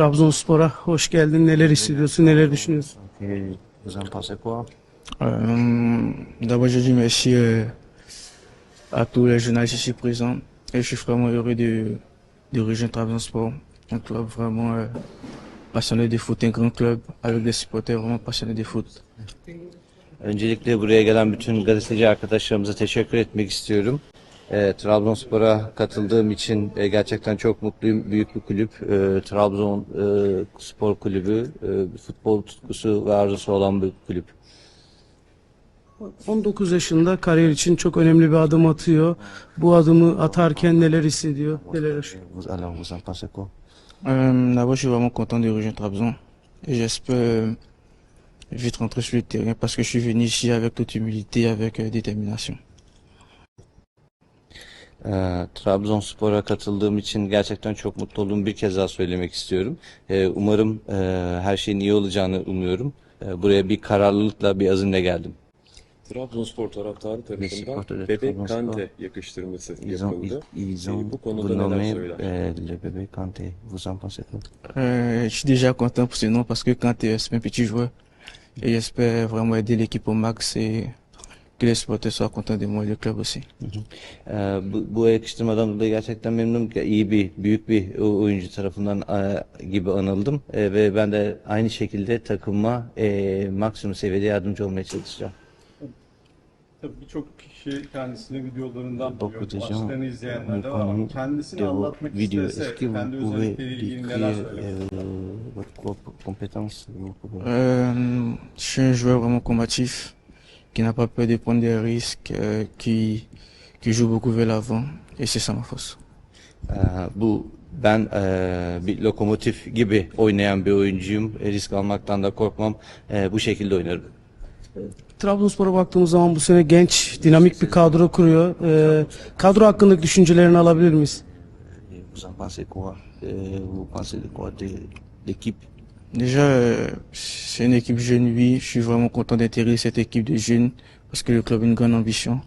Trabzonspor'a hoş geldin. Neler hissediyorsun, neler düşünüyorsun? Et vous en pensez quoi Euh, D'abord, je dis merci euh, à tous les journalistes ici présents. Et je suis vraiment heureux de, de rejoindre Trabzonspor, un club vraiment euh, passionné de foot, un grand club avec des supporters vraiment passionnés de foot. Öncelikle buraya gelen bütün gazeteci arkadaşlarımıza teşekkür etmek istiyorum. E, Trabzonspor'a katıldığım için e, gerçekten çok mutluyum. Büyük bir kulüp, e, Trabzon e, Spor Kulübü, e, futbol tutkusu ve arzusu olan bir kulüp. 19 yaşında kariyer için çok önemli bir adım atıyor. Bu adımı atarken neler hissediyor, neler yaşıyor? Vous, alors, vous en pensez quoi Euh, D'abord, je suis vraiment content de rejoindre Trabzon. Et j'espère euh, vite rentrer sur le terrain parce que je suis venu ici avec toute humilité, avec euh, détermination. E, Trabzonspor'a katıldığım için gerçekten çok mutlu olduğumu bir kez daha söylemek istiyorum. E, umarım e, her şeyin iyi olacağını umuyorum. E, buraya bir kararlılıkla, bir azimle geldim. Trabzonspor taraftarı tarafından Bebek. Kante yakıştırması yapıldı. ils, ont bu konuda neler söyler? euh, le bébé Kanté. Vous en pensez quoi Euh, je suis déjà content pour ce nom parce que tu es un petit joueur, et j'espère vraiment aider l'équipe au max et que les supporters soient contents de moi et le club aussi. Ee, bu, bu yakıştırmadan dolayı gerçekten memnunum. ki İyi bir, büyük bir oyuncu tarafından e, gibi anıldım. E, ve ben de aynı şekilde takıma e, maksimum seviyede yardımcı olmaya çalışacağım. Tabii birçok kişi kendisini videolarından biliyor. Maçlarını izleyenler de var ama kendisini anlatmak vidéos. istese kendi özellikleriyle ilgili neler söylemek je suis un joueur vraiment combatif, qui n'a pas peur de prendre des risques, euh, qui, qui joue beaucoup vers l'avant et c'est ça ma force. Ee, bu ben e, bir lokomotif gibi oynayan bir oyuncuyum. E, risk almaktan da korkmam. E, bu şekilde oynarım. Trabzonspor'a baktığımız zaman bu sene genç, dinamik bir kadro kuruyor. Ee, kadro hakkındaki düşüncelerini alabilir miyiz? Vous en pensez quoi Euh, Vous pensez de quoi de l'équipe Déjà, euh, c'est une équipe jeune, oui. Je suis vraiment content d'intégrer cette équipe de jeunes parce que le club a une grande ambition.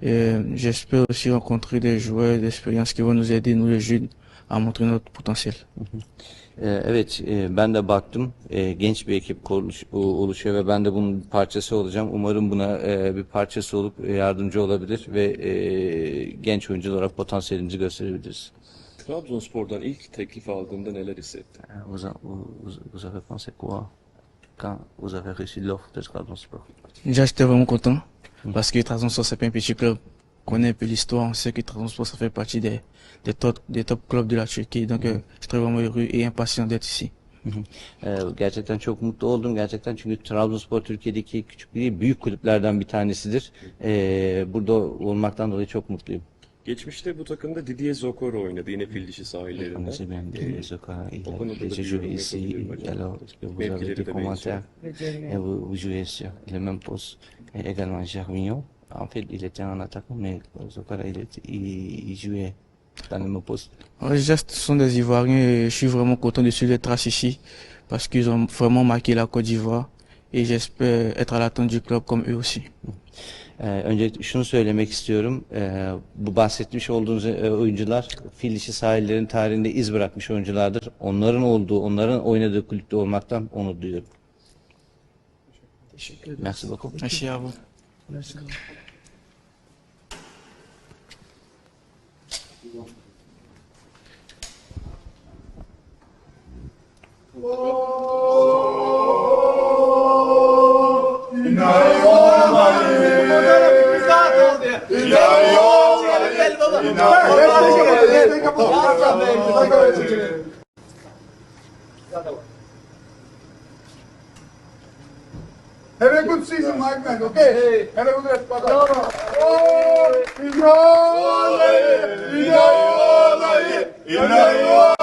Et euh, j'espère aussi rencontrer des joueurs d'expérience qui vont nous aider, nous les jeunes, à montrer notre potentiel. Ee, Evet, e, ben de baktım. E, Genç bir ekip oluşuyor ve ben de bunun bir parçası olacağım. Umarım buna e, bir parçası olup e, yardımcı olabilir ve e, genç oyuncu olarak potansiyelimizi gösterebiliriz. Trabzonspor'dan ilk teklif aldığında neler hissetti? Vous, en- vous, vous avez pensé quoi quand vous avez reçu l'offre de Trabzonspor Déjà, j'étais vraiment content parce que Trabzonspor, c'est pas un petit club. On connaît un peu l'histoire, on sait que Trabzonspor, ça fait partie des, des, top, des top clubs de la Turquie. Donc, euh, je suis vraiment heureux et impatient d'être ici. Ee, Gerçekten çok mutlu oldum gerçekten çünkü Trabzonspor Türkiye'deki küçük değil büyük kulüplerden bir tanesidir. Ee, burada olmaktan dolayı çok mutluyum. Geçmişte bu takımda Didier Zokor oynadı yine fil dişi au a déjà joué ici, alors que vous avez des de commentaires et vous, vous jouez sur le même poste et également Germignon. En fait, il était en attaque, mais Zoka, il, était, il, il jouait dans le même poste. Déjà, ce sont des Ivoiriens et je suis vraiment content de suivre les traces ici parce qu'ils ont vraiment marqué la Côte d'Ivoire et j'espère être à l'attente du club comme eux aussi. Ee, öncelikle şunu söylemek istiyorum. Ee, bu bahsetmiş olduğunuz e, oyuncular fil dişi sahillerin tarihinde iz bırakmış oyunculardır. Onların olduğu, onların oynadığı kulüpte olmaktan onur duyuyorum. Teşekkür ederim. Merci beaucoup. Merci à vous. Have a good season, my man. Okay. Have a good. Bye-bye. Oh, İnanmayın! İnanmayın!